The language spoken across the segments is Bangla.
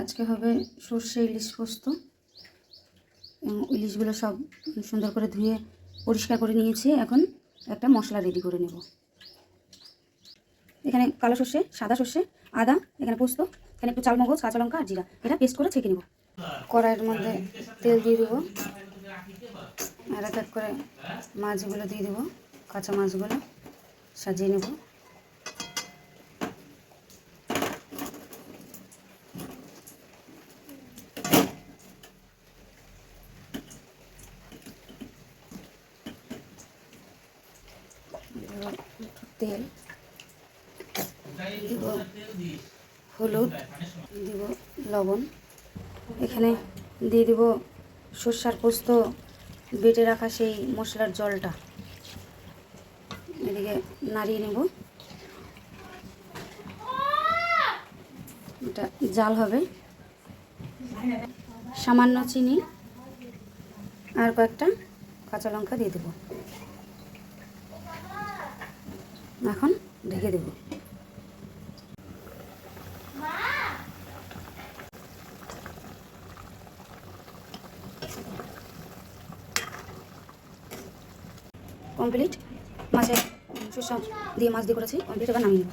আজকে হবে সর্ষে ইলিশ পোস্ত। ইলিশগুলো সব সুন্দর করে ধুয়ে পরিষ্কার করে নিয়েছি। এখন একটা মশলা রেডি করে নেব। এখানে কালো সর্ষে, সাদা সর্ষে, আদা, এখানে পোস্ত, এখানে একটু চালমগজ, কাঁচা লঙ্কা আর জিরা। এটা পেস্ট করে ছেঁকে নেব। কড়াইয়ের মধ্যে তেল দিয়ে দেবো। আর এক এক করে মাছগুলো দিয়ে দেবো। কাঁচা মাছগুলো সাজিয়ে নেব। একটু তেল দিব, হলুদ দিব, লবণ। এখানে দিয়ে দিব সর্ষার পোস্ত, বেটে রাখা সেই মশলার জলটা। এদিকে নাড়িয়ে নেব। এটা জাল হবে। সামান্য চিনি আর কয়েকটা কাঁচা লঙ্কা দিয়ে দেবো। এখন ঢেকে দেবো। কমপ্লিট? মাছের সুস্বাদ দিয়ে মাছ দিয়ে করেছি কমপ্লিট এবার নামিয়ে নেব।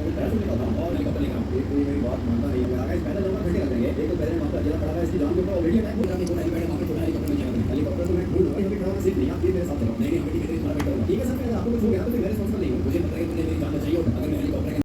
बहुत महँगा है आगे पैदल लोग कैसे करेंगे एक तो पहले मौका जरा पड़ा है इसकी जान के ऊपर ऑलरेडी अटैक हो जाने को नहीं मैडम आपको थोड़ा हेलीकॉप्टर में चला हेलीकॉप्टर से मैं ढूंढ रहा हूँ कि थोड़ा सीख नहीं आप मेरे साथ चलो नहीं नहीं बेटी मेरे थोड़ा बेटर होगा ठीक है सर आपको कुछ हो गया तो मेरे रिस्पांसिबल नहीं हो मुझे पता है कि